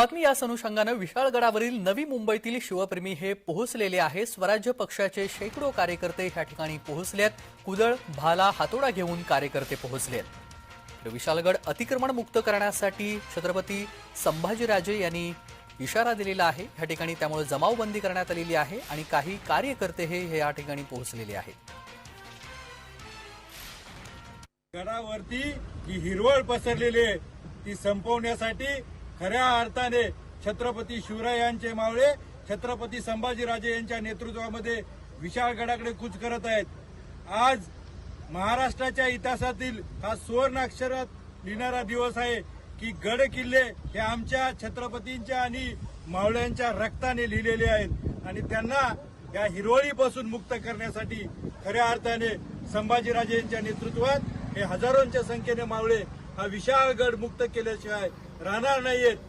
बातमी याच अनुषंगानं विशाळगडावरील नवी मुंबईतील शिवप्रेमी हे पोहोचलेले आहे. स्वराज्य पक्षाचे शेकडो कार्यकर्ते ह्या ठिकाणी पोहोचलेत. कुदळ भाला हातोडा घेऊन कार्यकर्ते पोहोचलेत. विशालगड अतिक्रमण मुक्त करण्यासाठी छत्रपती संभाजीराजे यांनी इशारा दिलेला आहे. ह्या ठिकाणी त्यामुळे जमावबंदी करण्यात आलेली आहे आणि काही कार्यकर्ते हे हे या ठिकाणी पोहोचलेले आहेत. गडावरती जी हिरवळ पसरलेली आहे ती संपवण्यासाठी खऱ्या अर्थाने छत्रपती शिवरायांचे मावळे छत्रपती संभाजीराजे यांच्या नेतृत्वामध्ये विशाळगडाकडे कूच करत आहेत. आज महाराष्ट्राच्या इतिहासातील हा सुवर्णाक्षरात लिहिणारा दिवस आहे की गड किल्ले हे आमच्या छत्रपतींच्या आणि मावळ्यांच्या रक्ताने लिहिलेले आहेत आणि त्यांना या हिरवळीपासून मुक्त करण्यासाठी खऱ्या अर्थाने संभाजीराजे यांच्या नेतृत्वात हे हजारोंच्या संख्येने मावळे हा विशाळ गड मुक्त केल्याशिवाय राहणार नाहीयेत.